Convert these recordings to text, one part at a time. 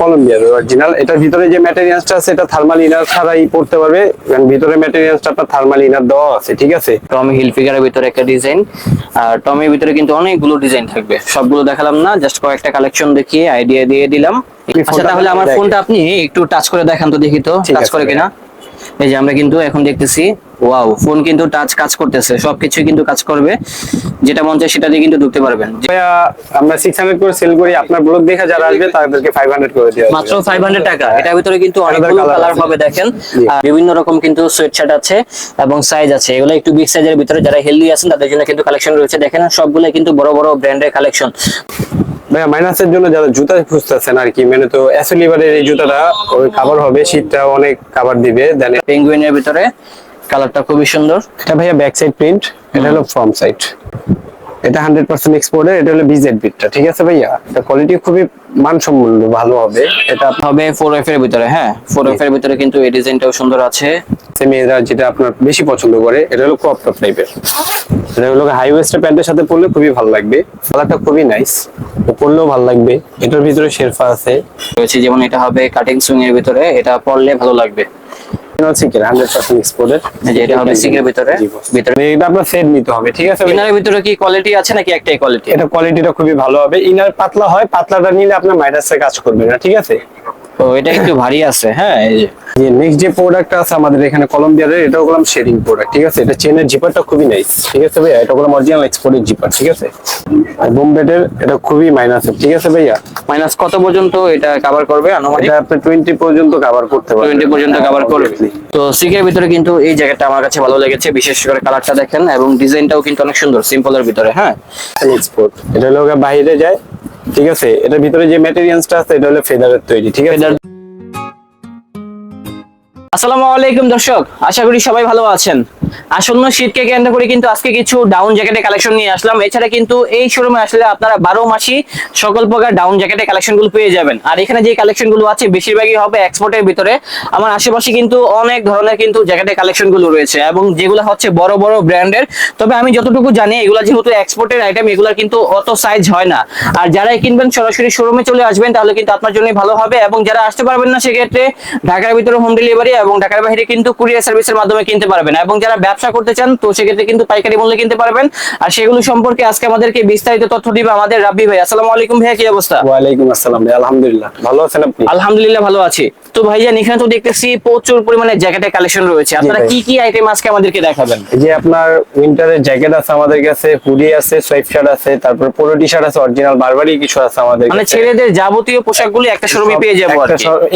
কলম্বিয়ার অরিজিনাল এটার ভিতরে যে ম্যাটেরিয়ালসটা আছে এটা থার্মাল ইনার ছাড়াই পড়তে পারবে। কারণ ভিতরে ম্যাটেরিয়ালসটা আপনার থার্মাল ইনার দেওয়া আছে ঠিক আছে? টমি হিল ফিগারের ভিতরে একটা ডিজাইন আর টমির ভিতরে কিন্তু অনেকগুলো ডিজাইন থাকবে। সবগুলো দেখালাম না জাস্ট কয়েকটা কালেকশন দেখিয়ে আইডিয়া দিয়ে দিলাম। আচ্ছা তাহলে আমার ফোনটা আপনি একটু টাচ করে দেখান তো দেখি তো টাচ করে কিনা। এই যে আমরা কিন্তু এখন দেখতেছি ওয়াও ফোন কিন্তু টাচ কাজ করতেছে সবকিছু কিন্তু কাজ করবে যেটা মন চায় সেটা দিয়ে কিন্তু ঢুকতে পারবেন। আমরা সিক্স হান্ড্রেড করে সেল করি আপনার ব্লগ দেখে যারা আসবে তাদেরকে ফাইভ হান্ড্রেড করে দেওয়া মাত্র ফাইভ হান্ড্রেড টাকা। এটার ভিতরে কিন্তু অনেকগুলো কালার। হবে দেখেন। বিভিন্ন রকম কিন্তু সোয়েট শার্ট আছে এবং সাইজ আছে। এগুলো একটু বিগ সাইজের ভিতরে যারা হেলদি আছেন তাদের জন্য কিন্তু কালেকশন রয়েছে। দেখেন সবগুলো কিন্তু বড় বড় ব্র্যান্ডের কালেকশন ভাইয়া মাইনাসের জন্য যারা জুতা খুঁজতেছেন আর কি মানে তো অ্যাসোলিভারের এই জুতাটা ওই কাভার হবে শীতটা অনেক কাভার দিবে দেন পেঙ্গুইনের ভিতরে। কালারটা খুবই সুন্দর। এটা ভাইয়া ব্যাক সাইড প্রিন্ট এটা হলো ফ্রন্ট সাইড এটা হান্ড্রেড পার্সেন্ট এক্সপোর্টের এটা হলো বিজেড বিটটা ঠিক আছে ভাইয়া? এটা কোয়ালিটি খুবই মানসম্পন্ন ভালো হবে। এটা হবে ফোর এফ এর ভিতরে হ্যাঁ? ফোর এফ এর ভিতরে কিন্তু এই ডিজাইনটাও সুন্দর আছে। মেয়েরা যেটা আপনার বেশি পছন্দ করে এটা হলো ক্রপ টপ টাইপের এটা হলো হাই ওয়েস্টের প্যান্টের সাথে পরলে খুবই ভালো লাগবে। কালারটা খুবই নাইস ও পরলেও ভালো লাগবে। এটার ভিতরে শেরফা আছে। রয়েছে যেমন এটা হবে কাটিং সুইং এর ভিতরে এটা পরলে ভালো লাগবে। যে এটা হবে সিকের ভিতরে ভিতরে। এটা আপনার সেট নিতে হবে ঠিক আছে? ইনারের ভিতরে কি কোয়ালিটি আছে নাকি একটাই কোয়ালিটি এটা কোয়ালিটিটা খুবই ভালো হবে। ইনার পাতলা হয় পাতলাটা নিলে আপনার মাইনাসে কাজ করবে না ঠিক আছে? তো এটা একটু ভারী আছে হ্যাঁ এই যে। যে নেক্সট যে প্রোডাক্ট আছে আমাদের এখানে কলম্বিয়ার এটা হলাম শেডিং প্রোডাক্ট ঠিক আছে? এটা চেনের জিপারটা খুবই নাইস ঠিক আছে ভাইয়া? এটা হলাম অরিজিনাল এক্সপোর্টের জিপার ঠিক আছে? আর বোমবেটের এটা খুবই মাইনাস ঠিক আছে ভাইয়া? মাইনাস কত পর্যন্ত এটা কভার করবে আনুমানিক? এটা আপনি টোয়েন্টি পর্যন্ত কভার করতে পারবেন টোয়েন্টি পর্যন্ত কভার করবে। তো সিকের ভিতরে কিন্তু এই জায়গাটা আমার কাছে ভালো লেগেছে বিশেষ করে কালারটা দেখেন এবং ডিজাইনটাও কিন্তু অনেক সুন্দর সিম্পলের ভিতরে হ্যাঁ। এক্সপোর্ট এটা গিয়ে বাইরে যায় ঠিক আছে? এটার ভিতরে যে ম্যাটেরিয়ালসটা আছে এটা হলো ফেদারের তৈরি ঠিক আছে? আসসালামু আলাইকুম দর্শক, আশা করি সবাই ভালো আছেন। আসন্ন শীতকে কেন্দ্র করে কিন্তু আজকে কিছু ডাউন জ্যাকেটের কালেকশন নিয়ে আসলাম। এছাড়া কিন্তু এই শোরুমে আসলে আপনারা বারো মাসই সকল প্রকার ডাউন জ্যাকেটের কালেকশনগুলো পেয়ে যাবেন। আর এখানে যে কালেকশনগুলো আছে, বেশিরভাগই হবে এক্সপোর্টের ভিতরে। আমার আশেপাশে কিন্তু অনেক ধরনের কিন্তু জ্যাকেটের কালেকশনগুলো রয়েছে এবং যেগুলো হচ্ছে বড় বড় ব্র্যান্ডের তবে আমি যতটুকু জানি, এগুলো যেহেতু এক্সপোর্টের আইটেম এগুলোর কিন্তু অত সাইজ হয় না। আর যারা কিনবেন, সরাসরি শোরুমে চলে আসবেন, তাহলে কিন্তু আপনার জন্য ভালো হবে। এবং যারা আসতে পারবেন না, সেক্ষেত্রে ঢাকার ভিতরে হোম ডেলিভারি এবং ঢাকার বাইরে কিন্তু কুরিয়ার সার্ভিসের মাধ্যমে কিনতে পারবেন। এবং যারা ব্যবসা করতে চান তো সেক্ষেত্রে কিন্তু পাইকারি মূল্যে কিনতে পারবেন। আর সেগুলো সম্পর্কে আজকে আমাদেরকে বিস্তারিত তথ্য দিবে আমাদের রাব্বি ভাই। আসসালামু আলাইকুম ভাইয়া কি অবস্থা? ওয়ালাইকুম আসসালাম ভাই আলহামদুলিল্লাহ। ভালো আছেন আপনি? আলহামদুলিল্লাহ ভালো আছি। তো ভাইজান এখানে তো দেখতেছি প্রচুর পরিমাণে জ্যাকেটের কালেকশন রয়েছে। আপনারা কি কি আইটেম আজকে আমাদেরকে দেখাবেন? যে আপনার উইন্টারের জ্যাকেট আছে আমাদের কাছে হুডি আছে সোয়েট শার্ট আছে তারপর পোলো টি শার্ট আছে অরিজিনাল বারবারই কিছু আছে আমাদের মানে ছেলেদের যাবতীয় পোশাকগুলো একটা শোরুমে পেয়ে যাব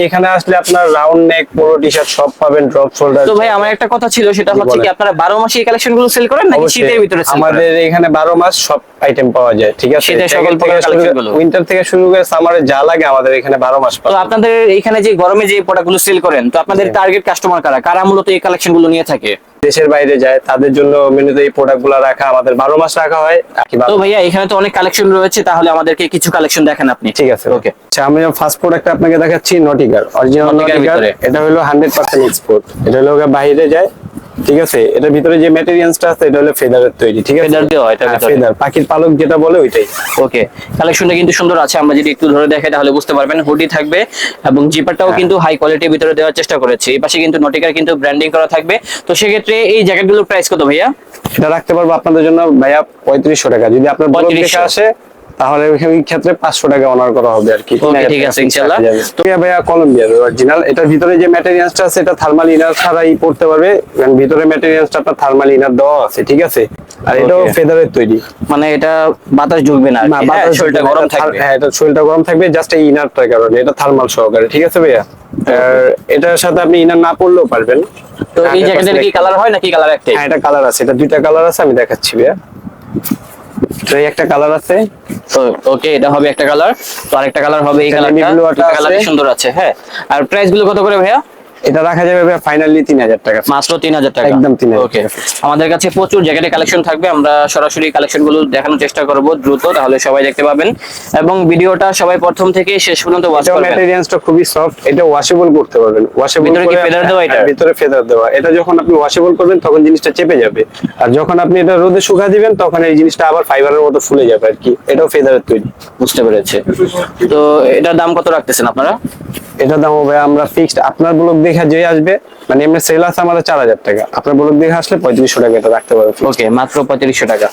এখানে আসলে আপনার round neck polo T shirt সব পাবেন ড্রপ শোল্ডার তো ভাই আমার একটা কথা ছিল সেটা হচ্ছে কি আপনারা বারো মাসে এই কালেকশনগুলো সেল করেন নাকি শীতের ভিতরে sell করেন? আমাদের এখানে বারো মাস সব আইটেম পাওয়া যায় ঠিক আছে? শীতের সকল প্রকার collection গুলো। উইন্টার থেকে শুরু করে সামারে যা লাগে আমাদের এখানে বারো মাস তো আপনাদের এখানে যে গরমে যে প্রোডাক্টগুলো সেল করেন তো আপনাদের টার্গেট কাস্টমার কারা? কারা মূলত এই কালেকশনগুলো নিয়ে থাকে? দেশের বাইরে যায় তাদের জন্য মেনুতে এই প্রোডাক্টগুলো রাখা আমাদের বারো মাস রাখা হয়। তো ভাইয়া এখানে তো অনেক কালেকশন রয়েছে তাহলে আমাদেরকে কিছু কালেকশন দেখেন আপনি। ঠিক আছে। ওকে আচ্ছা আমি ফার্স্ট প্রোডাক্ট আপনাকে দেখাচ্ছি নটিকার অরিজিনাল নটিকার নটিকার এটা হলো হান্ড্রেড পার্সেন্ট এক্সপোর্ট এটা হলো বাইরে যায় ঠিক আছে? এটার ভিতরে যে ম্যাটেরিয়ালসটা আছে এটা হলো ফেদারের তৈরি ঠিক আছে? Feather দেওয়া এটার ভিতরে। ফেদার পাখির পালক যেটা বলে ওইটাই। ওকে। কালেকশনটা কিন্তু সুন্দর আছে আমরা যদি একটু ধরে দেখাই তাহলে বুঝতে পারবেন হুডি থাকবে এবং জিপারটাও হ্যাঁ। কিন্তু হাই কোয়ালিটির ভিতরে দেওয়ার চেষ্টা করেছে। এই পাশে কিন্তু নটিকার কিন্তু ব্র্যান্ডিং করা থাকবে। তো সেক্ষেত্রে এই জ্যাকেটগুলোর প্রাইস কত ভাইয়া? সেটা রাখতে পারব আপনাদের জন্য ভাইয়া পঁয়ত্রিশশো টাকা। যদি আপনার ব্লগ 3500 দেখে আসে তাহলে ওই ক্ষেত্রে পাঁচশো টাকা অনার করা হবে আর কি। ঠিক আছে, ইনশাল্লাহ। তো ভাইয়া, কলম্বিয়ার অরিজিনাল এটার ভিতরে যে ম্যাটেরিয়ালসটা আছে এটা থার্মাল ইনার ছাড়াই পড়তে পারবে। কারণ ভিতরে ম্যাটেরিয়ালসটা আপনার থার্মাল ইনার দেওয়া আছে ঠিক আছে? আর এটাও ফেদারের তৈরি। মানে এটা বাতাস ঢুকবে না আর না হ্যাঁ, বাতাস শরীরটা গরম থাকবে। হ্যাঁ এটা শরীরটা গরম থাকবে জাস্ট এই ইনারটার কারণে। এটা থার্মাল সহকারে ঠিক আছে ভাইয়া? আর এটার সাথে আপনি ইনার না পড়লেও পারবেন। তো এই জ্যাকেটের কি কালার হয় নাকি কালার একটাই? হ্যাঁ এটা কালার আছে। এটা দুইটা কালার আছে আমি দেখাচ্ছি ভাইয়া। তো এই একটা কালার আছে। তো ওকে এটা হবে একটা কালার তো আরেকটা কালার হবে এই কালারটা কালার সুন্দর আছে হ্যাঁ। আর প্রাইসগুলো কত করে ভাইয়া? এটা রাখা যাবে ফাইনালি তিন হাজার টাকা মাত্র তিন হাজার টাকা। একদম 3000 ওকে আমাদের কাছে প্রচুর জ্যাকেটের কালেকশন থাকবে। আমরা সরাসরি কালেকশনগুলো দেখানোর চেষ্টা করব দ্রুত তাহলে সবাই দেখতে পাবেন। এবং ভিডিওটা সবাই প্রথম থেকে শেষ পর্যন্ত ওয়াচ করবেন। ম্যাটেরিয়ালসটা খুবই সফট এটা ওয়াশেবল করতে পারবেন। ওয়াশেবল ভিতরে কি feather দেওয়া এটা? ভিতরে ফেদার দেওয়া। এটা যখন আপনি ওয়াশেবল করবেন তখন জিনিসটা চেপে যাবে। আর যখন আপনি এটা রোদে শুকা দিবেন তখন এই জিনিসটা আবার ফাইবারের মতো ফুলে যাবে আর কি। এটাও ফেদারের তৈরি। বুঝতে পেরেছে। তো এটার দাম কত রাখতেছেন আপনারা? এটা দাম হবে আমরা ফিক্সড আপনার ব্লক দেখে যে আসবে মানে এমনি সেল আছে আমাদের চার হাজার টাকা। আপনার ব্লক দেখে আসলে পঁয়ত্রিশশো টাকা এটা রাখতে পারবে ওকে মাত্র পঁয়ত্রিশশো টাকা।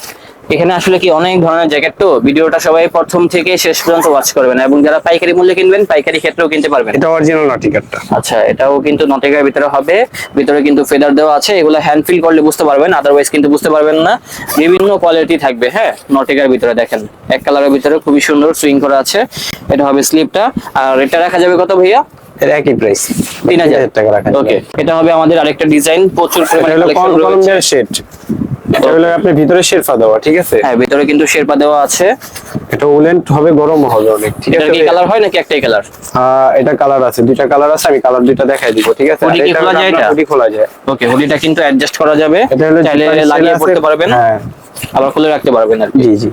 এখানে আসলে কি অনেক ধরনের জ্যাকেট তো? ভিডিওটা সবাই প্রথম থেকে শেষ পর্যন্ত ওয়াচ করবেন এবং যারা পাইকারি মূল্যে কিনবেন পাইকারি ক্ষেত্রেও কিনতে পারবেন। এটা অরিজিনাল নটিকারটা আচ্ছা এটাও কিন্তু নটেগার ভিতরে হবে। ভিতরে কিন্তু ফেদার দেওয়া আছে। এগুলো হ্যান্ড ফিল করলে বুঝতে পারবেন আদারওয়াইজ কিন্তু বুঝতে পারবেন না। বিভিন্ন কোয়ালিটি থাকবে হ্যাঁ? নটেগার ভিতরে দেখেন এক কালারের ভিতরে খুবই সুন্দর সুইং করা আছে। এটা হবে স্লিপটা আর এটা রাখা যাবে কত ভাইয়া? একই প্রাইস তিন হাজার। টাকা রাখা ওকে এটা হবে আমাদের আরেকটা ডিজাইন প্রচুর পরিমাণে শেড এটা হলো আপনার ভিতরে শেরফা দেওয়া ঠিক আছে হ্যাঁ ভিতরে কিন্তু শেরপা দেওয়া আছে এটা উলেন হবে গরম হবে অনেক ঠিক এটা আছে কি কালার হয় নাকি একটাই কালার আহ, এটা কালার আছে দুইটা কালার আছে আমি কালার দুইটা দেখাই দিব ঠিক আছে আর Hoodie কি এটা খোলা হলো যায় আপনার এটা? hoodie খোলা যায় ওকে হুডিটা কিন্তু অ্যাডজাস্ট করা যাবে এটা হলো চাইলে জিপার লাগিয়ে সেল আছে। পড়তে পারবেন হ্যাঁ আবার খুলে রাখতে পারবেন আর কি জি জি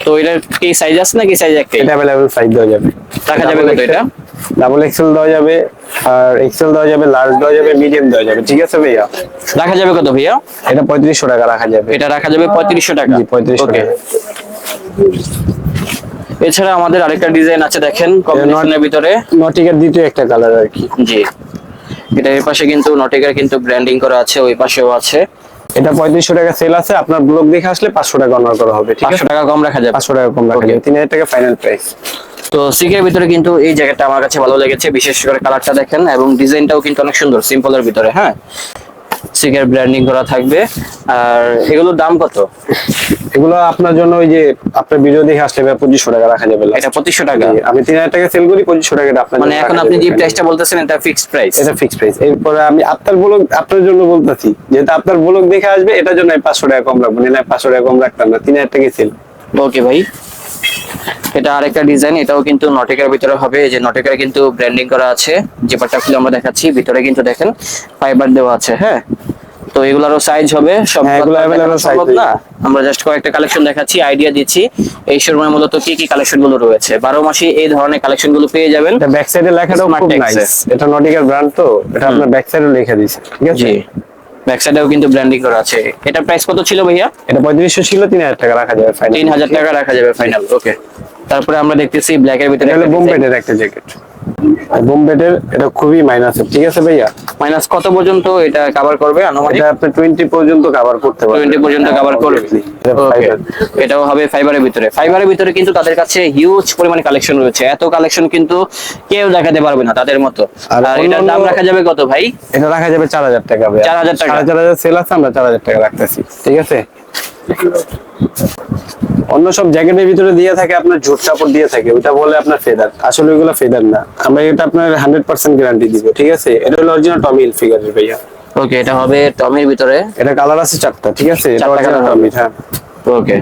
তো এটার কি সাইজ আছে নাকি সাইজ একটাই এটা अवेलेबल সাইজ দেওয়া যাবে রাখা যাবে কত এটা? ডাবল এক্সেল দেওয়া যাবে আর এক্সেল দেওয়া যাবে লার্জ দেওয়া যাবে মিডিয়াম দেওয়া যাবে ঠিক আছে ভাইয়া? রাখা যাবে কত ভাইয়া? এটা পঁয়ত্রিশশো টাকা রাখা যাবে। এটা রাখা যাবে পঁয়ত্রিশশো টাকা। জি পঁয়ত্রিশশো টাকা। এছাড়া আমাদের আরেকটা ডিজাইন আছে দেখেন কম্বিনেশনের ভিতরে। নটিকের দ্বিতীয় একটা কালার আর কি। জি। এটা এর পাশে কিন্তু নটেকার কিন্তু ব্র্যান্ডিং করা আছে ওই পাশেও আছে। এটা পঁয়ত্রিশশো টাকা সেল আছে আপনার ব্লগ দেখে আসলে পাঁচশো টাকা অনার করা হবে ঠিক আছে? পাঁচশো টাকা কম রাখা যায় পাঁচশো টাকা কম রাখা যায় যাবে তিন হাজার টাকা ফাইনাল প্রাইস তো সিকের ভিতরে কিন্তু এই জায়গাটা আমার কাছে ভালো লেগেছে বিশেষ করে কালারটা দেখেন এবং ডিজাইনটাও কিন্তু অনেক সুন্দর সিম্পলের ভিতরে হ্যাঁ? সিকের ব্র্যান্ডিং করা থাকবে। আর এগুলোর দাম কত? এগুলো আপনার জন্য ওই যে আপনার ভিডিও দেখে আসলে পঁচিশশো টাকা রাখা যাবে এটা পঁচিশশো টাকা? আমি তিন হাজার টাকা সেল করি পঁচিশশো টাকা আপনার মানে এখন আপনি যে। প্রাইসটা বলতেছেন এটা ফিক্সড প্রাইস এটা ফিক্সড প্রাইস এরপরে আমি আপনার ব্লগ আপনার জন্য বলতেছি যেহেতু আপনার ব্লগ দেখে আসবে এটার জন্য পাঁচশো টাকা কম রাখব না পাঁচশো টাকা কম রাখতাম না তিন হাজার টাকা সেল ওকে ভাই। এটা আরেকটা ডিজাইন এটাও কিন্তু নটেকার ভিতরে হবে। এই যে নটেকার কিন্তু ব্র্যান্ডিং করা আছে। যে পার্টটা খুলে আমরা দেখাচ্ছি ভিতরে কিন্তু দেখেন ফাইবার দেওয়া আছে হ্যাঁ? তো এগুলারও সাইজ হবে। সব হ্যাঁ, সম্ভব না? আমরা জাস্ট কয়েকটা কালেকশন দেখাচ্ছি আইডিয়া দিচ্ছি। এই শোরুমে মূলত কি কি কালেকশনগুলো রয়েছে? বারো মাসে এই ধরনের কালেকশনগুলো পেয়ে যাবেন। ব্যাক সাইডে লেখাটাও খুব নাইস এটা নটিকার ব্র্যান্ড তো। এটা আপনার ব্যাক সাইডে লিখে দিয়েছে। ঠিক আছে? জি। ব্যাক সাইডেও কিন্তু ব্র্যান্ডিং করা আছে। এটা প্রাইস কত ছিল ভাইয়া? এটা পঁয়ত্রিশশো ছিল তিন হাজার টাকা রাখা যাবে ফাইনাল তিন হাজার টাকা রাখা যাবে ফাইনাল ওকে তারপরে আমরা দেখতেছি ব্ল্যাক এর ভিতরে বোম্বেডের একটা জ্যাকেট বোম্বেডের এটা খুবই মাইনাস ঠিক আছে ভাইয়া? মাইনাস কত পর্যন্ত এটা কভার করবে আনুমানিক? এটা আপনি টোয়েন্টি পর্যন্ত কভার করতে পারবেন। টোয়েন্টি পর্যন্ত কভার করবে। এটাও হবে ফাইবারের ভিতরে। ফাইবারের ভিতরে কিন্তু তাদের কাছে হিউজ পরিমাণে কালেকশন রয়েছে। এত কালেকশন কিন্তু কেউ দেখাতে পারবে না তাদের মতো। আর এটার দাম রাখা যাবে কত ভাই? এটা রাখা যাবে চার হাজার টাকা ভাইয়া। 4,000 টাকা। সাড়ে চার হাজার সেল আছে আমরা চার হাজার টাকা রাখতেছি। ঠিক আছে? অন্য সব জ্যাকেটের ভিতরে দিয়ে থাকে আপনার ঝুট কাপড় দিয়ে থাকে ওটা বলে আপনার ফেদার। আসলে ওইগুলো ফেদার না। আমরা এটা আপনার হান্ড্রেড পার্সেন্ট গ্যারান্টি দিব ঠিক আছে? এটা হলো অরিজিনাল টমি ফিগারের ভাইয়া। ওকে এটা হবে টমির ভিতরে। এটা কালার আছে চারটা ঠিক আছে? এটা অরিজিনাল টমি হ্যাঁ। ওকে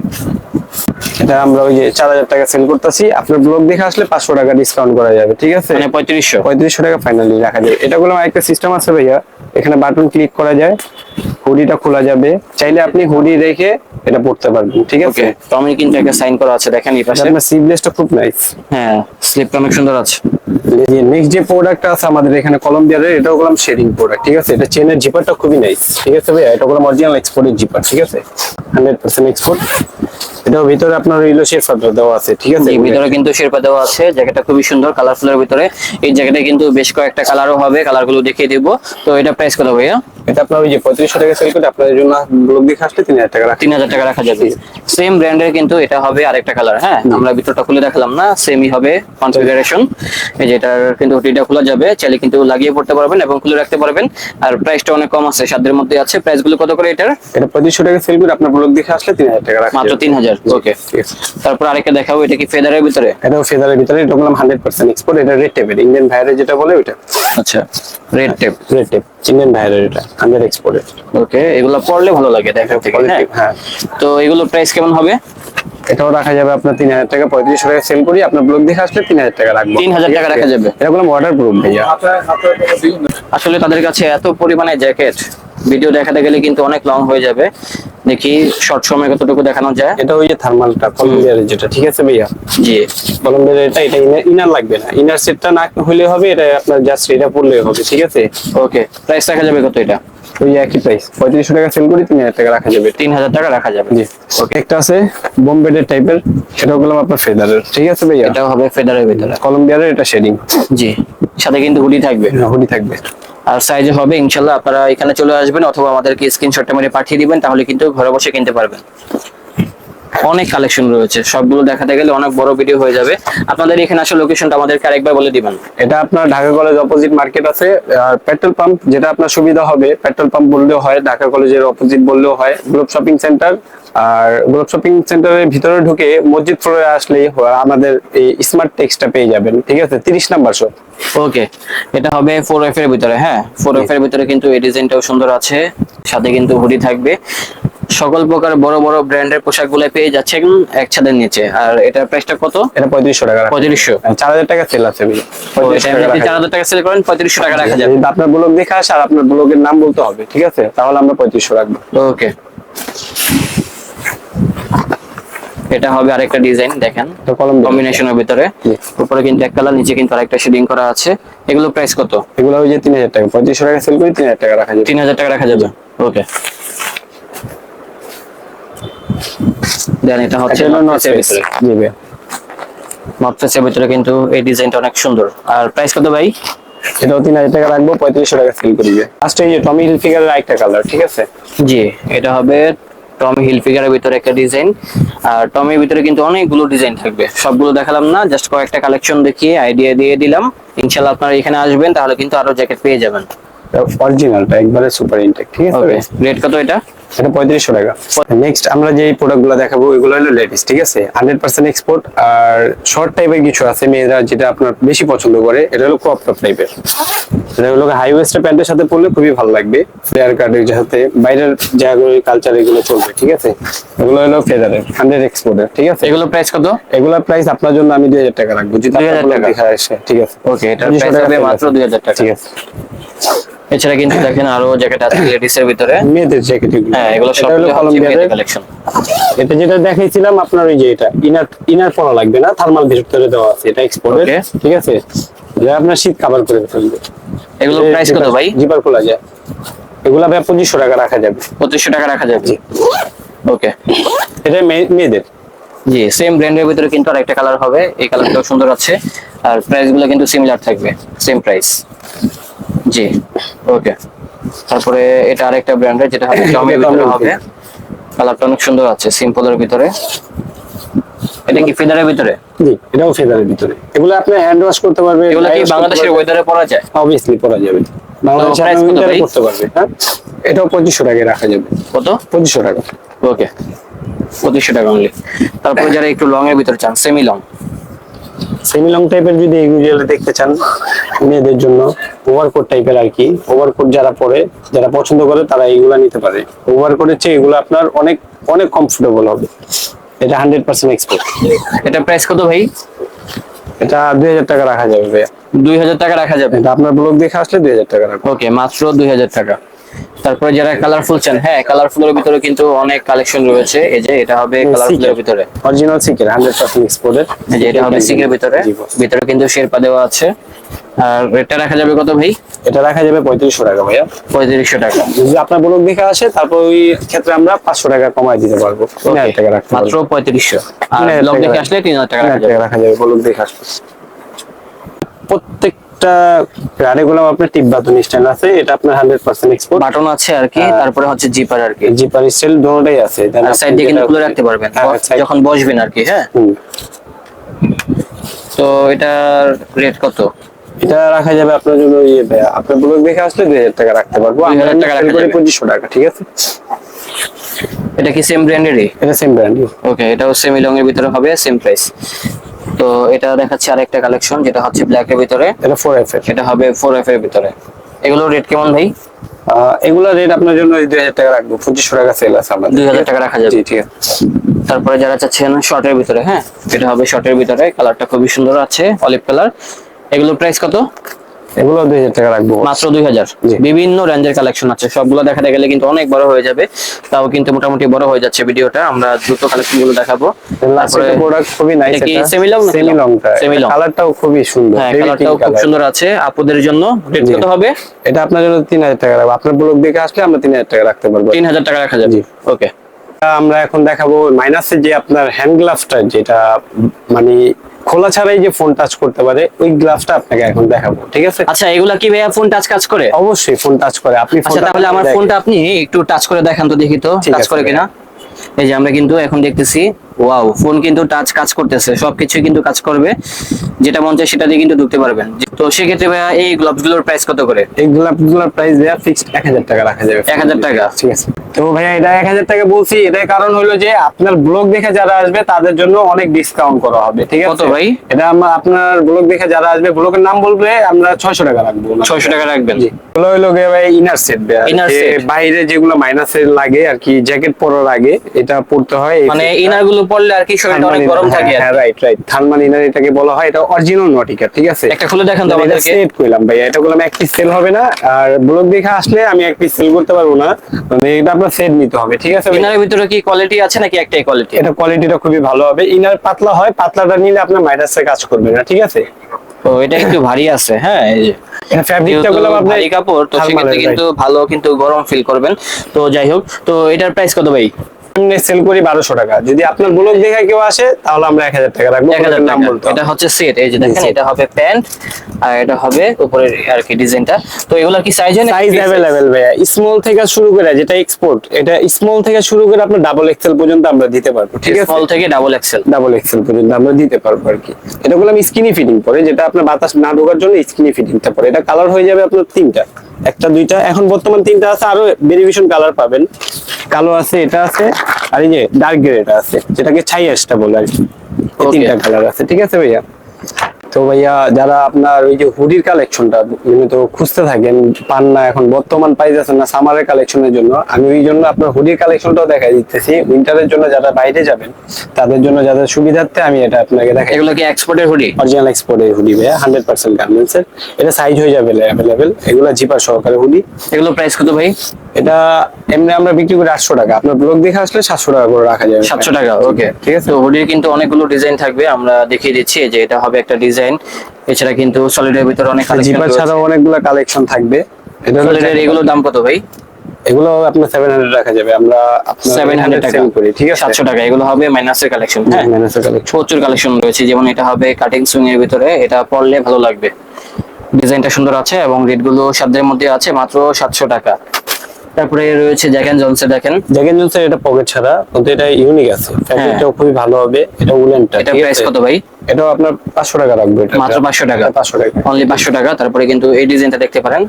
এটা আমরা ওই যে চার হাজার টাকা সেল করতেছি। আপনার ব্লগ দেখে আসলে পাঁচশো টাকা ডিসকাউন্ট করা যাবে ঠিক আছে? মানে পঁয়ত্রিশশো। পঁয়ত্রিশশো টাকা ফাইনালি রাখা যাবে। এটা গুলো একটা সিস্টেম আছে ভাইয়া। এখানে বাটন ক্লিক করা যায়। হুডিটা খোলা যাবে। চাইলে আপনি হুডি রেখে এটা পড়তে পারবেন ঠিক আছে? টমির কিন্তু একটা সাইন করা আছে দেখেন এই পাশে। আপনার সিভলেসটা খুব নাইস হ্যাঁ স্লিপটা অনেক সুন্দর আছে। নেক্সট যে প্রোডাক্ট আছে আমাদের এখানে কলম্বিয়ার এটা ওগুলো শেডিং প্রোডাক্ট ঠিক আছে? এটা চেনের জিপারটা খুবই নাইস ঠিক আছে ভাইয়া? এটা ওগুলো অরিজিনাল এক্সপোর্টের জিপার ঠিক আছে? হান্ড্রেড পার্সেন্ট এক্সপোর্ট এটার ভিতরে আপনার রিলো শেপ দেওয়া আছে ঠিক আছে? এই ভিতরে কিন্তু শেরপা দেওয়া আছে জ্যাকেটটা খুবই সুন্দর কালারফুলের ভিতরে। এই জ্যাকেটে কিন্তু বেশ কয়েকটা কালারও হবে কালারগুলো দেখিয়ে দিব। তো এটা প্রাইস কত ভাইয়া? এটা আপনার ওই যে পঁয়ত্রিশশো টাকা সেল করে আপনাদের জন্য ব্লগ দেখে আসলে তিন হাজার টাকা তিন হাজার টাকা রাখা যাবে। সেম ব্র্যান্ডের কিন্তু এটা হবে আরেকটা কালার হ্যাঁ? আমরা ভিতরটা খুলে দেখালাম না সেমই হবে কনফিগারেশন এই যে এটার কিন্তু হুডিটা খোলা যাবে চাইলে কিন্তু লাগিয়ে পড়তে পারবেন এবং খুলে রাখতে পারবেন। আর প্রাইসটা অনেক কম আছে সাধ্যের মধ্যে আছে। প্রাইসগুলো কত করে এটার? এটা পঁয়ত্রিশশো টাকা সেল করে আপনার ব্লগ দেখে আসলে তিন হাজার টাকা রাখেন মাত্র তিন হাজার ওকে তারপর আরেকটা দেখাবো এটা কি ফেদারের ভিতরে? এটাও ফেদারের ভিতরে এটা বললাম হান্ড্রেড পার্সেন্ট এক্সপোর্ট এটা রেড টেপের ইন্ডিয়ান ভাইরের যেটা বলে ওইটা। আচ্ছা red tape red tape Indian ভাইরের এটা হান্ড্রেড এক্সপোর্টেড ওকে এগুলো পড়লে ভালো লাগে দেখা হ্যাঁ? হ্যাঁ। তো এগুলো প্রাইস কেমন হবে? এটাও রাখা যাবে আপনার তিন হাজার টাকা পঁয়ত্রিশশো টাকা সেল করি আপনার ব্লগ দেখে আসলে তিন হাজার টাকা রাখব। 3000 টাকা রাখা যাবে। এরকম ওয়াটার প্রুফ ভাইয়া। আসলে তাদের কাছে এত পরিমাণে জ্যাকেট ভিডিও দেখাতে গেলে কিন্তু অনেক লং হয়ে যাবে। দেখি শর্ট সময় কতটুকু দেখানো যায়? এটা ওই যে থার্মালটা কলম্বিয়ার যেটা ঠিক আছে ভাইয়া? জি। কলম্বিয়ার এটা এটা ইনার লাগবে না। ইনার সেটটা না হলে হবে এটা আপনার জাস্ট এটা পড়লে হবে ঠিক আছে? ওকে প্রাইস রাখা যাবে কত এটা? ওই একই প্রাইস পঁয়ত্রিশশো টাকা সেল করি তিন হাজার টাকা রাখা যাবে। তিন হাজার টাকা রাখা যাবে। জি। ওকে একটা আছে বোম্বেডের টাইপের সেটাও বললাম আপনার ফেদারের ঠিক আছে ভাইয়া? এটাও হবে ফেদারের ভিতরে। কলম্বিয়ারের এটা শেডিং জি। সাথে কিন্তু হুডি থাকবে। হুডি থাকবে। আর সাইজে হবে, ইনশাল্লাহ আপনারা এখানে চলে আসবেন অথবা আমাদেরকে স্ক্রিনশটটা মেরে পাঠিয়ে দিবেন, তাহলে কিন্তু ঘরে বসে কিনতে পারবেন। অনেক কালেকশন রয়েছে, সবগুলো দেখাতে গেলে অনেক বড় ভিডিও হয়ে যাবে। আপনাদের এখানে আসলে লোকেশনটা আমাদেরকে আরেকবার বলে দিবেন। এটা আপনার ঢাকা কলেজ অপোজিট মার্কেট আছে, আর পেট্রোল পাম্প যেটা আপনার সুবিধা হবে পেট্রোল পাম্প বললেও হয়, ঢাকা কলেজের অপোজিট বললেও হয় গ্লোব শপিং সেন্টার আর গ্লোব শপিং সেন্টারের ভিতরে ঢুকে মসজিদ ফ্লোরে আসলেই আমাদের এই স্মার্ট টেক্সটা পেয়ে যাবেন, ঠিক আছে? তিরিশ নাম্বার শপ ওকে এটা হবে ফোর এফ এর ভিতরে হ্যাঁ? ফোর এফ এর ভিতরে কিন্তু এই ডিজাইনটাও সুন্দর আছে। সাথে কিন্তু হুডি থাকবে। সকল প্রকার বড় বড় ব্র্যান্ডের পোশাকগুলো পেয়ে যাচ্ছেন এক ছাদের নিচে। আর এটার প্রাইসটা কত? এটা পঁয়ত্রিশশো টাকা পঁয়ত্রিশশো। চার হাজার টাকা সেল আছে চার হাজার টাকা সেল করেন পঁয়ত্রিশশো টাকা রাখা যাবে। আপনার ব্লগ দেখে আসে আর আপনার ব্লগের নাম বলতে হবে ঠিক আছে? তাহলে আমরা পঁয়ত্রিশশো রাখব। ওকে এটা হবে আরেকটা ডিজাইন দেখেন। কম্বিনেশনের ভিতরে। উপরে কিন্তু এক কালার নিচে কিন্তু আরেকটা শেডিং করা আছে। এগুলো প্রাইস কত? এগুলো ওই যে তিন হাজার টাকা। পঁয়ত্রিশশো টাকা সেল করি তিন হাজার টাকা রাখা যাবে। তিন হাজার টাকা রাখা যাবে। ওকে দেন এটা হচ্ছে হলো Face। ভিতরে জি ভাই ভিতরে কিন্তু এই ডিজাইনটা অনেক সুন্দর। আর প্রাইস কত ভাই? এটাও তিন হাজার টাকা রাখব পঁয়ত্রিশশো টাকা সেল করিবে লাস্টে এই যে টমি হিলফিগারের আরেকটা কালার ঠিক আছে? জি এটা হবে টমি হিল ফিগারের ভিতরে একটা ডিজাইন আর টমির ভিতরে কিন্তু অনেকগুলো ডিজাইন থাকবে। সবগুলো দেখালাম না জাস্ট কয়েকটা কালেকশন দেখিয়ে আইডিয়া দিয়ে দিলাম। ইনশাল্লাহ আপনারা এখানে আসবেন তাহলে কিন্তু আরও জ্যাকেট পেয়ে যাবেন। অরিজিনালটা একবারে সুপার ইনটেক ঠিক আছে? রেট কত এটা? এটা পঁয়ত্রিশশো টাকা। নেক্সট আমরা যে প্রোডাক্টগুলো দেখাবো এগুলো হলো লেডিস ঠিক আছে? হান্ড্রেড পার্সেন্ট এক্সপোর্ট আর শর্ট টাইপের কিছু আছে মেয়েরা যেটা আপনার বেশি পছন্দ করে এটা হলো ক্রপ টপ টাইপের এটা হলো হাই ওয়েস্টের প্যান্টের সাথে পরলে খুবই ভালো লাগবে। ফ্লেয়ার কাটের সাথে বাইরের জায়গাগুলো কালচার এগুলো চলবে ঠিক আছে? এগুলো হলো ফেদারের হান্ড্রেড এক্সপোর্টের ঠিক আছে? এগুলো প্রাইস কত? এগুলোর প্রাইস আপনার জন্য আমি দুই হাজার টাকা রাখব যদি 2000 আপনার টাকা? দেখা আসে ঠিক আছে? ওকে এটা 2500 প্রাইস টাকা হবে sale মাত্র দুই হাজার টাকা। ঠিক আছে। এছাড়া কিন্তু দেখেন আরও জ্যাকেট আছে লেডিস এর ভিতরে। মেয়েদের জ্যাকেট এগুলো। হ্যাঁ এগুলো সব কলম্বিয়ার কালেকশন এটা যেটা দেখাইছিলাম আপনার ওই যে এটা ইনার ইনার পরা লাগবে না থার্মাল ভিতরে দেওয়া আছে এটা এক্সপোর্টের Okay. ঠিক আছে? যা আপনার শীত কভার করে ফেলবে। এগুলো প্রাইস কত ভাই? জিপার খোলা যায়। এগুলা ভাই পঁচিশশো টাকা রাখা যাবে। পঁচিশশো টাকা রাখা যাবে? ওকে এটা মেয়ে- মেয়েদের। জি সেম ব্র্যান্ডের ভিতরে কিন্তু আরেকটা কালার হবে। এই কালারটাও সুন্দর আছে। আর প্রাইসগুলো কিন্তু সিমিলার থাকবে সেম প্রাইস জি। ওকে তারপরে এটা আরেকটা ব্র্যান্ডের যেটা হবে এটা ভিতরে হবে। কালারটা অনেক সুন্দর আছে সিম্পলের ভিতরে। এটা কি ফেদারের ভিতরে? জি এটাও ফেদারের ভিতরে। এগুলো আপনি হ্যান্ড ওয়াশ করতে পারবে এগুলো কি বাংলাদেশের ওয়েদারে পরা যায়? অবভিয়াসলি পরা যাবে। বাংলাদেশে price আপনি কত winter এ ভাই? করতে পারবে হ্যাঁ? এটাও পঁচিশশো টাকায় রাখা যাবে। কত? পঁচিশশো টাকা। ওকে পঁচিশশো টাকা অনলি তারপরে যারা একটু লং এর ভিতরে চান সেমি লং সেমি লং টাইপের যদি এগুলো দেখতে চান মেয়েদের জন্য ওভারকোট টাইপের আর কি ওভারকোট যারা পরে যারা পছন্দ করে তারা এইগুলা নিতে পারে। ওভারকোটের চেয়ে এগুলো আপনার অনেক অনেক কমফোর্টেবল হবে। এটা হান্ড্রেড পার্সেন্ট এক্সপোর্ট এটা প্রাইস কত ভাই? এটা দুই হাজার টাকা রাখা যাবে ভাইয়া। দুই হাজার টাকা রাখা যাবে। এটা আপনার ব্লগ দেখে আসলে দুই হাজার টাকা ওকে মাত্র দুই হাজার টাকা। তারপরে যারা কালারফুল চান হ্যাঁ কালারফুলের ভিতরে কিন্তু অনেক কালেকশন রয়েছে। এই যে এটা হবে কালারফুলের ভিতরে। অরিজিনাল সিকের হান্ড্রেড পার্সেন্ট এক্সপোর্টের এই যে এটা হবে সিকের ভিতরে। ভিতরে কিন্তু শেরপা দেওয়া আছে। আর রেটটা রাখা যাবে কত ভাই? এটা রাখা যাবে পঁয়ত্রিশশো টাকা ভাইয়া। পঁয়ত্রিশশো টাকা। যদি আপনার ব্লগ দেখে আসে তারপর ওই ক্ষেত্রে আমরা পাঁচশো টাকা কমাই দিতে পারব। তিন হাজার টাকা রাখতে মাত্র পারব। পঁয়ত্রিশশো। আর তিন হাজার ব্লগ দেখে আসলে তিন হাজার টাকা রাখা যাবে। ব্লগ দেখে আসবে। প্রত্যেকটা গাড়িগুলো আপনার টিপ বাটন স্ট্যান্ড আছে এটা আপনার হান্ড্রেড পার্সেন্ট এক্সপোর্ট বাটন আছে আর কি হ্যাঁ। তারপরে হচ্ছে জিপার আর কি। জিপার স্টাইল দুটোটাই আছে। আর সাইড দিয়ে কিন্তু খুলে রাখতে পারবেন হ্যাঁ, যখন বসবেন আর কি হ্যাঁ। তো এটার রেট কত? এটা রাখা যাবে আপনার জন্য ইয়ে আপনার ব্লগ দেখে আসলে দুই হাজার টাকা রাখতে পারব। 2000 টাকা sell রাখা করি যাবে। পঁচিশশো টাকা ঠিক আছে? এটা কি সেম ব্র্যান্ডেরই এটা সেম ব্র্যান্ড ওকে এটাও সেমি লং এর ভিতরে হবে সেম প্রাইস তো এটা দেখাচ্ছে আরেকটা কালেকশন যেটা হচ্ছে ব্ল্যাক এর ভিতরে। এটা এফ এর। এটা হবে ফোর এফ এর ভিতরে। এগুলো রেট কেমন ভাই? এগুলো রেট আপনার জন্য দুই হাজার টাকা রাখব। 2500 টাকা সেল আছে আমাদের। 2000 টাকা রাখা যাবে। ঠিক আছে তারপরে যারা চাচ্ছেন শর্টের ভিতরে হ্যাঁ এটা হবে শর্টের ভিতরে। কালারটা খুবই সুন্দর আছে অলিভ কালার এগুলোর প্রাইস কত? এগুলো দুই হাজার টাকা রাখব। মাত্র দুই হাজার। জি। বিভিন্ন রেঞ্জের কালেকশন আছে। সবগুলো দেখাতে গেলে কিন্তু অনেক বড় হয়ে যাবে। তাও কিন্তু মোটামুটি বড় হয়ে যাচ্ছে ভিডিওটা। আমরা দ্রুত কালেকশনগুলো দেখাবো তারপরে প্রোডাক্ট খুবই নাইস এটা। কালারটাও সুন্দর। হ্যাঁ কালারটাও খুব সুন্দর আছে। জন্য রেট কত হবে? এটা আপনার জন্য তিন হাজার টাকা রাখব। আপনার ব্লগ দেখে আসলে আমরা তিন হাজার টাকা রাখতে পারব। তিন হাজার টাকা রাখা যাবে। জি। ওকে আমরা এখন দেখাবো মাইনাসের যে আপনার হ্যান্ড গ্লাভসটা যেটা মানে খোলা ছাড়াই যে ফোন টাচ করতে পারে ওই গ্লাভসটা আপনাকে এখন দেখাবো ঠিক আছে? আচ্ছা এগুলা কি ভাইয়া ফোন টাচ কাজ করে? অবশ্যই ফোন টাচ করে। আপনি আচ্ছা তাহলে আমার ফোনটা আপনি একটু টাচ করে দেখান তো দেখি তো টাচ করে কিনা। এই যে আমরা কিন্তু এখন দেখতেছি ওয়াও ফোন কিন্তু টাচ কাজ করতেছে সবকিছু কিন্তু কাজ করবে যেটা মন চায় সেটা দিয়ে কিন্তু ঢুকতে পারবেন। তো সেক্ষেত্রে ভাইয়া এই গ্লোভসগুলোর প্রাইস কত করে? এই গ্লাভসগুলোর প্রাইস দেয়া ফিক্সড এক হাজার টাকা রাখা যাবে। 1000 টাকা? ঠিক আছে। তো ভাইয়া এটা এক হাজার টাকা বলছি এটার কারণ হলো যে আপনার ব্লগ দেখে যারা আসবে তাদের জন্য অনেক ডিসকাউন্ট করা হবে ঠিক আছে? কত ভাই? এটা আমরা আপনার ব্লগ দেখে যারা আসবে ব্লগের নাম বলবে আমরা ছয়শো টাকা রাখব ছয়শো টাকা রাখবেন? জি। হলো গিয়ে ভাই ইনার সেট Inner set। বাইরে যেগুলো মাইনাসের লাগে আর কি জ্যাকেট পরার আগে এটা পড়তে হয়। মানে। ইনারগুলো পরলে আর কি শরীরটা অনেক গরম থাকে হ্যাঁ রাইট রাইট থার্মাল ইনার এটাকে বলা হয় এটা অরিজিনাল নটিকা ঠিক আছে? একটা খুলে দেখান তো আমাদেরকে। সেট কইলাম ভাই এটা করলাম এক পিস সেল হবে না আর ব্লগ দেখে আসলে আমি এক পিস সেল করতে পারব না। মানে এটা আপনার সেট নিতে হবে ঠিক আছে? ইনারের ভিতরে কি কোয়ালিটি আছে নাকি একটাই কোয়ালিটি এটা কোয়ালিটিটা খুবই ভালো হবে। ইনার পাতলা হয় পাতলাটা নিলে আপনার মাইনাসে কাজ করবে না ঠিক আছে? তো এটা একটু ভারী আছে হ্যাঁ এই যে। ফ্যাব্রিকটা কাপড় তো সেক্ষেত্রে কিন্তু ভালো কিন্তু গরম ফিল করবেন। তো যাই হোক তো এটার প্রাইস কত ভাই? সেল করি বারোশো টাকা। যদি আপনার ব্লগ দেখে কেউ আসে তাহলে আমরা এক হাজার টাকা রাখব। নাম বলতে। এটা হচ্ছে সেট এই যে দেখেন এটা হবে প্যান্ট আর এটা হবে উপরের আর কি ডিজাইনটা তো এগুলা কি সাইজ সাইজ অ্যাভেলেবেল ভাইয়া। স্মল থেকে শুরু করে যেটা এক্সপোর্ট এটা স্মল থেকে শুরু করে আপনার ডাবল এক্সেল পর্যন্ত আমরা দিতে পারব ঠিক আছে? স্মল থেকে ডাবল এক্সেল ডাবল এক্সেল পর্যন্ত আমরা দিতে পারব আর কি। এটা বললাম স্কিনি ফিটিং পরে যেটা আপনার বাতাস না ঢোকার জন্য স্কিনি ফিটিংটা পরে। এটা কালার হয়ে যাবে আপনার তিনটা। একটা দুইটা এখন বর্তমান তিনটা আছে আরও ভেরিয়েশন কালার পাবেন। কালো আছে এটা আছে আর এই যে ডার্ক গ্রে এটা আছে যেটাকে ছাই অ্যাশটা বলে আর কি। এই তিনটা কালার আছে ঠিক আছে ভাইয়া? তো ভাইয়া যারা আপনার ওই যে হুডির কালেকশনটা মানে তো খুঁজতে থাকেন পান না এখন বর্তমান পাই যাচ্ছেন না সামারের কালেকশনের জন্য আমি ওই জন্য আপনার হুডির কালেকশনটাও দেখাই দিতেছি। উইন্টারের জন্য যারা বাইরে যাবেন তাদের জন্য যাদের সুবিধার্থে আমি এটা আপনাকে দেখাই। এগুলো কি এক্সপোর্টের হুডি? অরিজিনাল এক্সপোর্টের হুডি ভাইয়া হান্ড্রেড পার্সেন্ট গার্মেন্টস এর এটা সাইজ হয়ে যাবে অ্যাভেলেবেল এগুলো জিপার সহকারে হুডি। এগুলো প্রাইস কত ভাই? এটা এমনি আমরা বিক্রি করি আটশো টাকা। আপনার ব্লগ দেখে আসলে সাতশো টাকা করে রাখা যাবে। সাতশো টাকা ওকে। ঠিক আছে? হুডির কিন্তু অনেকগুলো ডিজাইন থাকবে আমরা দেখিয়ে দিচ্ছি যে এটা হবে একটা ডিজাইন এছাড়া কিন্তু সলিডের ভিতরে অনেক জিপার ছাড়াও অনেকগুলো কালেকশন থাকবে। সলিডের এগুলো দাম কত ভাই? এগুলো আপনার সেভেন হান্ড্রেড রাখা যাবে। আমরা সেভেন হান্ড্রেড টাকা। করি ঠিক আছে? সাতশো টাকা। এগুলো হবে মাইনাসের কালেকশন হ্যাঁ ম্যানেজার কালেকশন প্রচুর কালেকশন রয়েছে। যেমন এটা হবে কাটিং সুইং এর ভিতরে। এটা পরলে ভালো লাগবে। ডিজাইনটা সুন্দর আছে এবং রেটগুলো সাধ্যের মধ্যে আছে মাত্র সাতশো টাকা। তারপরে রয়েছে জ্যাকেন জনসে দেখেন। জ্যাকেন জনসের এটা পকেট ছাড়া কিন্তু এটা ইউনিক আছে। ফ্যাব্রিকটাও খুবই ভালো হবে এটা উলেনটা এটা প্রাইস কত ভাই? এটাও আপনার পাঁচশো টাকা রাখব এটা। মাত্র 500 টাকা। পাঁচশো টাকা। অনলি পাঁচশো টাকা তারপরে কিন্তু এই ডিজাইনটা দেখতে পারেন।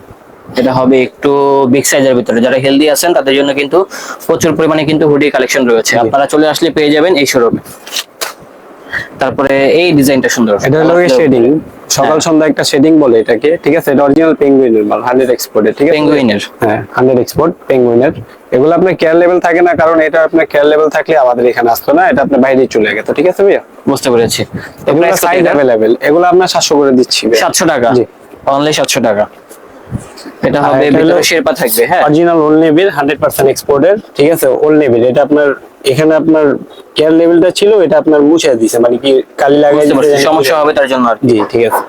এটা হবে একটু বিগ সাইজের ভিতরে। যারা হেলদি আছেন তাদের জন্য কিন্তু প্রচুর পরিমাণে কিন্তু হুডি কালেকশন রয়েছে। আপনারা চলে আসলে পেয়ে যাবেন এই শোরুমে তারপরে এই ডিজাইনটা সুন্দর। এটা হলো শেডিং সকাল সন্ধ্যা একটা শেডিং বলে এটাকে ঠিক আছে? এটা অরিজিনাল পেঙ্গুইনের মাল হান্ড্রেড এক্সপোর্টের ঠিক আছে? পেঙ্গুইনের হ্যাঁ হান্ড্রেড এক্সপোর্ট পেঙ্গুইনের এগুলো আপনার কেয়ার লেভেল থাকে না কারণ এটা আপনার কেয়ার লেভেল থাকলে আমাদের এখানে আসতো না এটা আপনার বাইরে চলে গেছে ঠিক আছে ভাইয়া? বুঝতে পেরেছি। এগুলো সাইজ অ্যাভেলেবেল এগুলো আপনার সাতশো করে দিচ্ছি সাতশো টাকা? জি। অনলি সাতশো টাকা। এটা হবে ভিতরে শেরপা থাকবে হ্যাঁ। অরিজিনাল ওল্ড নেভির হান্ড্রেড পার্সেন্ট এক্সপোর্টের ঠিক আছে? ওল্ড নেভির এটা আপনার এখানে আপনার কেয়ার লেভেলটা ছিল এটা আপনার মুছে দিছে মানে কি কালি লাগাই সমস্যা হবে তার জন্য আর কি। জি ঠিক আছে।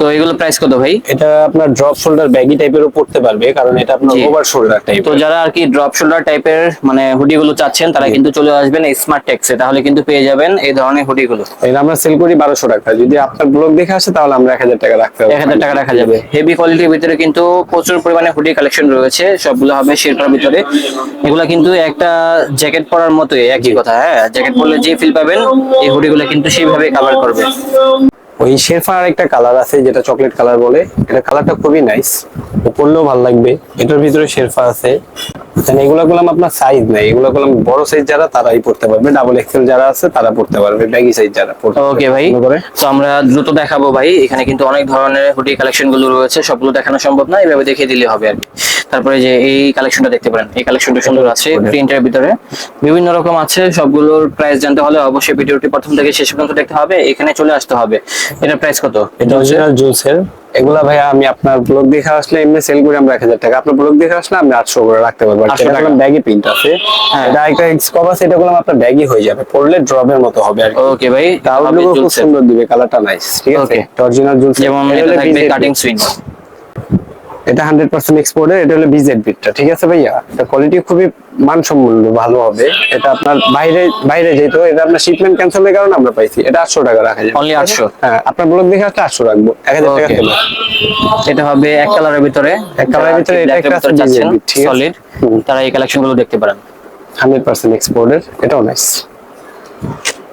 তো এগুলো প্রাইস কত ভাই? এটা আপনার ড্রপ শোল্ডার ব্যাগি টাইপেরও পড়তে পারবে কারণ এটা আপনার। ওভার শোল্ডার টাইপ তো যারা আর কি ড্রপ শোল্ডার টাইপের মানে হুডি গুলো চাচ্ছেন তারা কিন্তু চলে আসবেন স্মার্ট টেক্সে তাহলে কিন্তু পেয়ে যাবেন এই ধরনের হুডি গুলো এটা আমরা সেল করি বারোশো টাকা। যদি আপনার ব্লগ দেখে আসে তাহলে আমরা এক হাজার টাকা রাখতে হবে এক হাজার টাকা রাখা যাবে। হেভি কোয়ালিটির ভিতরে কিন্তু প্রচুর পরিমাণে হুডি কালেকশন রয়েছে। সবগুলো হবে শেরপার ভিতরে। এগুলা কিন্তু একটা জ্যাকেট পরার মতোই একই কথা হ্যাঁ? জ্যাকেট পরলে যে ফিল পাবেন এই হুডি গুলো কিন্তু সেইভাবে কাভার করবে। ওই শেরফার একটা কালার আছে যেটা চকলেট কালার বলে। এটা কালারটা খুবই নাইস পরলেও ভালো লাগবে। এটার ভিতরে শেরফা আছে। এগুলো গুলাম আপনার সাইজ নাই। এগুলো গুলাম বড় সাইজ যারা তারাই পড়তে পারবে। ডাবল এক্সেল যারা আছে তারা পড়তে পারবে। ব্যাগি সাইজ যারা ওকে ভাই। তো আমরা দ্রুত দেখাবো ভাই। এখানে কিন্তু অনেক ধরনের হুডি কালেকশনগুলো রয়েছে। সবগুলো দেখানো সম্ভব না। এভাবে দেখিয়ে দিলে হবে আর কি। তারপরে যে এই কালেকশনটা দেখতে পারেন এই কালেকশনটা সুন্দর আছে প্রিন্টের ভিতরে। বিভিন্ন রকম আছে সবগুলোর প্রাইস জানতে হলে অবশ্যই ভিডিওটি প্রথম থেকে শেষ পর্যন্ত দেখতে হবে এখানে চলে আসতে হবে। এটার প্রাইস কত? এটা অরিজিনাল জুসের এগুলা ভাইয়া আমি আপনার ব্লগ দেখে আসলে এমনি সেল করি আমরা এক হাজার টাকা। আপনার ব্লগ দেখে আসলে আমি আটশো করে রাখতে পারব। 800 এটা। ব্যাগি প্রিন্ট আছে। হ্যাঁ। এটা একটা স্কপ আছে এটা গুলো আপনার ব্যাগই হয়ে যাবে। পড়লে ড্রপের মতো হবে আর কি। ওকে ভাই আউটলুকও খুব। সুন্দর দিবে কালারটা নাইস ঠিক আছে. এটা অরিজিনাল জুস যেমন এটা থাকবে কাটিং সুইং এটা হান্ড্রেড পার্সেন্ট এক্সপোর্টের এটা হলো বিজেড বিটটা ঠিক আছে ভাইয়া? এটা কোয়ালিটি খুবই মানসম্পন্ন ভালো হবে। এটা আপনার বাইরে বাইরে যেহেতু এটা আপনার শিপমেন্ট ক্যান্সেলের কারণে আমরা পাইছি। এটা আটশো টাকা রাখা যায় Only 800? হ্যাঁ আপনার ব্লগ দেখে আসলে আটশো রাখব এক হাজার টাকা Okay. এটা হবে এক কালারের ভিতরে। এক কালারের ভিতরে এটা একটা? সলিড তারা এই কালেকশনগুলো দেখতে পারেন। হান্ড্রেড পার্সেন্ট এক্সপোর্টের এটাও নাইস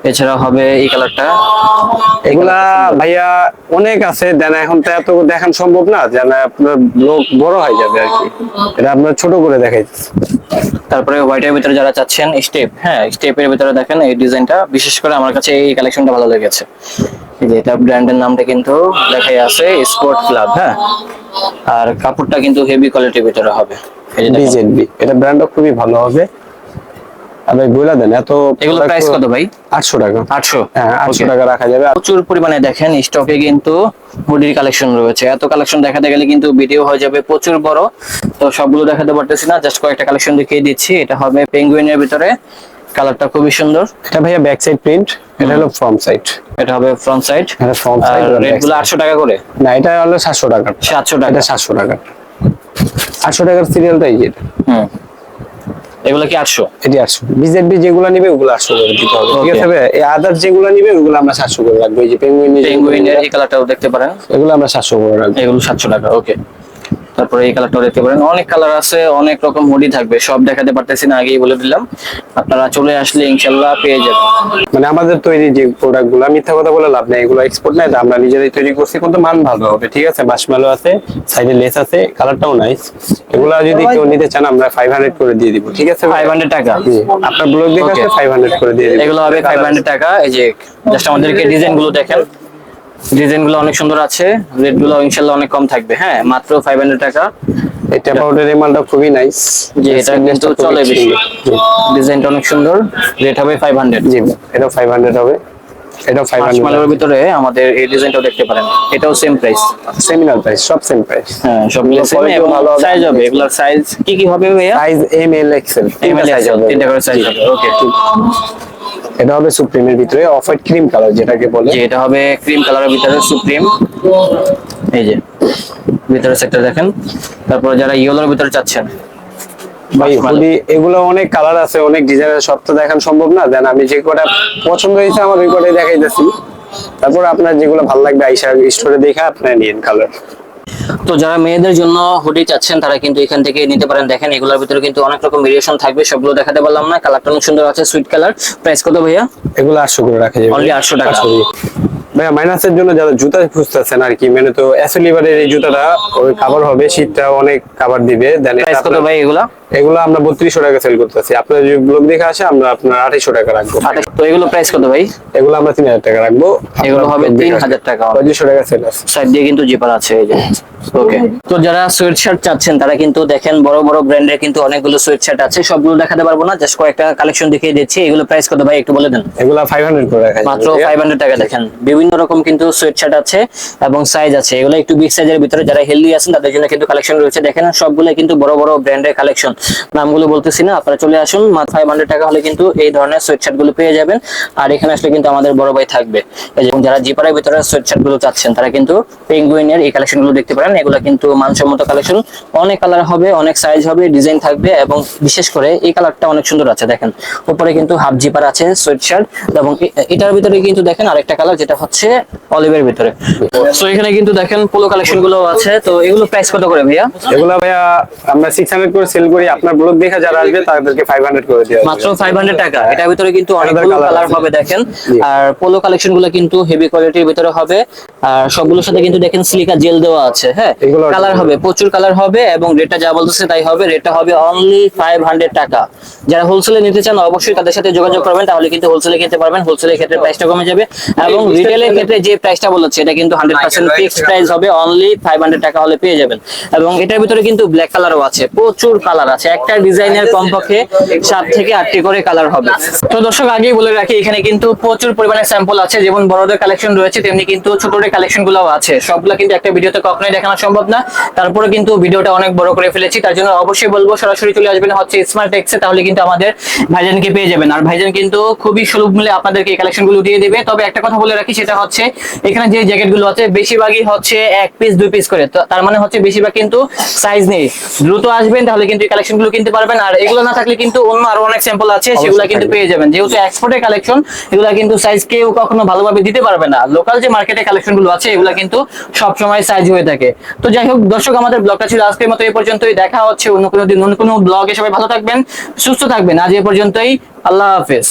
এছাড়া হবে এই কালারটা। এগুলা ভাইয়া অনেক আছে দেন এখন তো এত দেখান সম্ভব না যেন আপনার ব্লগ বড় হয়ে যাবে আর কি। এটা আপনার ছোট করে দেখাইছি তারপরে হোয়াইটের ভিতরে যারা চাচ্ছেন স্টেপ হ্যাঁ স্টেপের ভিতরে দেখেন এই ডিজাইনটা বিশেষ করে আমার কাছে এই কালেকশনটা ভালো লেগেছে। এই যে এটা ব্র্যান্ডের নামটা কিন্তু লেখাই আছে স্পোর্ট ক্লাব হ্যাঁ। আর কাপড়টা কিন্তু হেভি কোয়ালিটির ভিতরে হবে। এটা ব্র্যান্ডও খুবই ভালো হবে। আবারগুলা দেন এত এগুলো প্রাইস কত ভাই? আটশো টাকা। আটশো? হ্যাঁ আটশো টাকা রাখা যাবে। প্রচুর পরিমাণে দেখেন স্টকে কিন্তু হুডির কালেকশন রয়েছে। এত কালেকশন দেখাতে গেলে কিন্তু ভিডিও হয়ে যাবে প্রচুর বড়। তো সবগুলো দেখাতে পারতেছি না জাস্ট কয়েকটা কালেকশন দেখিয়ে দিচ্ছি। এটা হবে পেঙ্গুইনের ভিতরে। কালারটা খুবই সুন্দর। এটা ভাইয়া ব্যাক সাইড প্রিন্ট এটা হলো ফ্রন্ট সাইড এটা হবে ফ্রন্ট সাইড এটা ফ্রন্ট সাইড রেটগুলো আটশো টাকা করে? না এটা হলো সাতশো টাকা। সাতশো টাকা। এটা সাতশো টাকা। আটশো টাকার সিরিয়ালটাই যেটা হুম। এগুলো কি আটশো? এটি আটশো। বিজেপি যেগুলো নিবে ওগুলো আটশো করে দিতে হবে ঠিক. আছে? এই আদার যেগুলো নিবে ওগুলো আমরা সাতশো করে রাখব। এই যে পেঙ্গুইন পেঙ্গুইনের এই কালারটাও দেখতে পারেন। এগুলো আমরা সাতশো করে রাখব। এগুলো সাতশো টাকা ওকে তারপরে এই কালারটাও দেখতে পারেন। অনেক কালার আছে অনেক রকম হুডি থাকবে সব দেখাতে পারতেছি না আগেই বলে দিলাম। আপনারা চলে আসলে ইনশাল্লাহ পেয়ে যাবেন। মানে আমাদের তৈরি যে প্রোডাক্টগুলো মিথ্যা কথা বলে লাভ নেই এগুলো এক্সপোর্ট নাই আমরা নিজেরাই তৈরি করছি কিন্তু মান ভালো হবে ঠিক আছে? বাসমালো আছে সাইডে লেস আছে কালারটাও নাইস এগুলো যদি কেউ নিতে চান আমরা ফাইভ হান্ড্রেড করে দিয়ে দিব ঠিক আছে ফাইভ হান্ড্রেড টাকা। আপনার ব্লগ দেখে Okay. আছে ফাইভ হান্ড্রেড করে দিয়ে দিব এগুলো হবে ফাইভ হান্ড্রেড টাকা এই যে জাস্ট আমাদেরকে ডিজাইনগুলো দেখেন। ডিজাইনগুলো অনেক সুন্দর আছে রেটগুলো ইনশাল্লাহ অনেক কম থাকবে। হ্যাঁ মাত্র ফাইভ হান্ড্রেড টাকা। এটা পাউডার এই মালটা খুবই নাইস জি, এটা কিন্তু চলে বেশি। ডিজাইনটা অনেক সুন্দর রেট হবে ফাইভ হান্ড্রেড জি এটা ফাইভ হান্ড্রেড হবে। এটাও ফাইভ হান্ড্রেড মার্শমালের ভিতরে আমাদের এই ডিজাইনটাও দেখতে পারেন। এটাও সেম প্রাইস সেমিনার প্রাইস সব সেম প্রাইস হ্যাঁ সবগুলো সেম quality এবং সাইজ হবে। এগুলোর সাইজ কি কি হবে ভাইয়া? Size M L XL ML XL, তিনটা করে সাইজ হবে। ওকে এটা হবে সুপ্রিমের ভিতরে অফ হোয়াইট ক্রিম কালার যেটাকে বলে। যে এটা হবে ক্রিম কালারের ভিতরে সুপ্রিম। এই যে ভিতরে সেক্টর দেখেন। তারপর যারা ইয়েলোর ভিতরে চাচ্ছেন। ভাই। হুডি এগুলো অনেক কালার আছে অনেক ডিজাইন আছে সব তো দেখান সম্ভব না। দেন আমি যে কটা পছন্দ হয়েছে আমার ওই কটাই দেখাইতেছি। তারপর আপনার যেগুলো ভালো লাগবে আইসা স্টোরে দেখে আপনারা নিন কালার তো যারা মেয়েদের জন্য হুডি চাচ্ছেন তারা কিন্তু এখান থেকে নিতে পারেন। দেখেন এগুলোর ভিতরে কিন্তু অনেক রকম ভেরিয়েশন থাকবে সবগুলো দেখাতে পারলাম না। কালারটা অনেক সুন্দর আছে সুইট কালার প্রাইস কত ভাইয়া? এগুলো আটশো করে রাখা যাবে। অনলি 800 টাকা। 800 দিয়ে। ভাইয়া মাইনাসের জন্য যারা জুতা খুঁজতেছেন আর কি মানে তো অ্যাসোলিভারের এই জুতাটা ওই কাভার হবে শীতটা অনেক কাভার দিবে। দেন প্রাইস কত ভাই এগুলা? এগুলো আমরা বত্রিশশো টাকা সেল করতেছি। আপনার যদি ব্লগ দেখে আসে আমরা আপনার আঠাইশো টাকা রাখব। তো এগুলো প্রাইস কত ভাই? এগুলো আমরা তিন হাজার টাকা রাখব। এগুলো হবে 3000 টাকা। পঁয়ত্রিশশো টাকা সেল আছে। সাইড দিয়ে কিন্তু জিপার আছে এই যে। ওকে তো যারা সোয়েট শার্ট চাচ্ছেন তারা কিন্তু দেখেন বড় বড় ব্র্যান্ডের কিন্তু অনেকগুলো সোয়েট শার্ট আছে। সবগুলো দেখাতে পারব না জাস্ট কয়েকটা কালেকশন দেখিয়ে দিচ্ছি। এগুলো প্রাইস কত ভাই একটু বলে দেন। এগুলো ফাইভ হান্ড্রেড করে রাখা মাত্র ফাইভ হান্ড্রেড টাকা দেখেন। বিভিন্ন রকম কিন্তু সোয়েট শার্ট আছে এবং সাইজ আছে। এগুলো একটু বিগ সাইজের ভিতরে যারা হেলদি আছেন তাদের জন্য কিন্তু কালেকশন রয়েছে। দেখেন সবগুলো কিন্তু বড় বড় ব্র্যান্ডের কালেকশন নামগুলো বলতেছি না, আপনারা চলে আসুন। মাত্র ফাইভ টাকা হলে কিন্তু এই ধরনের সোয়েট শার্টগুলো পেয়ে যাবেন। আর এখানে আসলে কিন্তু আমাদের বড় ভাই থাকবে। যে যারা জিপারের ভিতরে সোয়েট শার্টগুলো চাচ্ছেন, তারা কিন্তু পেঙ্গুইনের এই কালেকশনগুলো দেখতে পারেন। এগুলো কিন্তু মানসম্মত কালেকশন অনেক কালার হবে, অনেক সাইজ হবে ডিজাইন থাকবে এবং বিশেষ করে এই কালারটা অনেক সুন্দর আছে, দেখেন। উপরে কিন্তু হাফ জিপার আছে সোয়েট শার্ট এবং এটার ভিতরে কিন্তু দেখেন আরেকটা কালার যেটা হচ্ছে অলিভের ভিতরে। সো এখানে কিন্তু দেখেন পোলো কালেকশনগুলো আছে। তো এগুলো প্রাইস কত করে ভাইয়া? এগুলো ভাইয়া আমরা সিক্স হান্ড্রেড করে সেল করি আপনার ব্লগ দেখে যারা আসবে তাদেরকে ফাইভ হান্ড্রেড করে দেওয়া মাত্র ফাইভ হান্ড্রেড টাকা। এটার ভিতরে কিন্তু অনেকগুলো কালার হবে দেখেন। আর পোলো কালেকশনগুলো কিন্তু হেভি কোয়ালিটির ভিতরে হবে। আর সবগুলোর সাথে কিন্তু দেখেন সিলিকা জেল দেওয়া আছে হ্যাঁ। কালার হবে প্রচুর কালার হবে এবং রেটটা যা বলতেছে তাই হবে। রেটটা হবে অনলি ফাইভ হান্ড্রেড টাকা। যারা হোলসেলে নিতে চান অবশ্যই তাদের সাথে যোগাযোগ করবেন। তাহলে কিন্তু হোলসেলে খেতে পারবেন। হোলসেলের ক্ষেত্রে প্রাইসটা কমে যাবে এবং রিটেলের ক্ষেত্রে যে প্রাইসটা বলেছে এটা কিন্তু হান্ড্রেড পার্সেন্ট ফিক্সড প্রাইস হবে। অনলি ফাইভ হান্ড্রেড টাকা হলে পেয়ে যাবেন। এবং এটার ভিতরে কিন্তু ব্ল্যাক কালারও আছে। প্রচুর কালার আছে। একটা ডিজাইনের কমপক্ষে সাত থেকে আটটি করে কালার হবে। তো দর্শক, আগেই বলে রাখি, এখানে কিন্তু প্রচুর পরিমাণে স্যাম্পল আছে। যেমন বড়দের কালেকশন রয়েছে, তেমনি কিন্তু ছোটদের কালেকশনগুলো আছে। সবগুলো কিন্তু একটা ভিডিওতে কখনোই দেখানো সম্ভব না। তারপরে কিন্তু ভিডিওটা অনেক বড় করে ফেলেছি। তার জন্য অবশ্যই বলব, সরাসরি চলে আসবেন হচ্ছে স্মার্ট এক্সে তাহলে কিন্তু আমাদের ভাইজানকে পেয়ে যাবেন। আর ভাইজান কিন্তু খুবই সুলভ মূল্যে আপনাদেরকে এই কালেকশনগুলো দিয়ে দেবে। তবে একটা কথা বলে রাখি, সেটা হচ্ছে এখানে যে জ্যাকেটগুলো আছে, বেশিরভাগই হচ্ছে এক পিস দুই পিস করে। তার মানে হচ্ছে বেশিরভাগ কিন্তু সাইজ নেই। দ্রুত আসবেন, তাহলে কিন্তু এই কালেকশনগুলো কিনতে পারবেন। আর এগুলো না থাকলে কিন্তু অন্য আরও অনেক স্যাম্পল আছে সেগুলো কিন্তু পেয়ে যাবেন। যেহেতু এক্সপোর্টের কালেকশন এগুলো কিন্তু সাইজ কেউ কখনো ভালোভাবে দিতে পারবে না। লোকাল যে মার্কেটে কালেকশনগুলো আছে এগুলো কিন্তু সবসময় সাইজ হয়ে থাকে। তো যাই হোক দর্শক আমাদের ব্লগটা ছিল আজকের মতো এই পর্যন্তই। দেখা হচ্ছে অন্য কোনো দিন অন্য কোনো ব্লগে সবাই ভালো থাকবেন সুস্থ থাকবেন। আজ এ পর্যন্তই। আল্লাহ হাফেজ।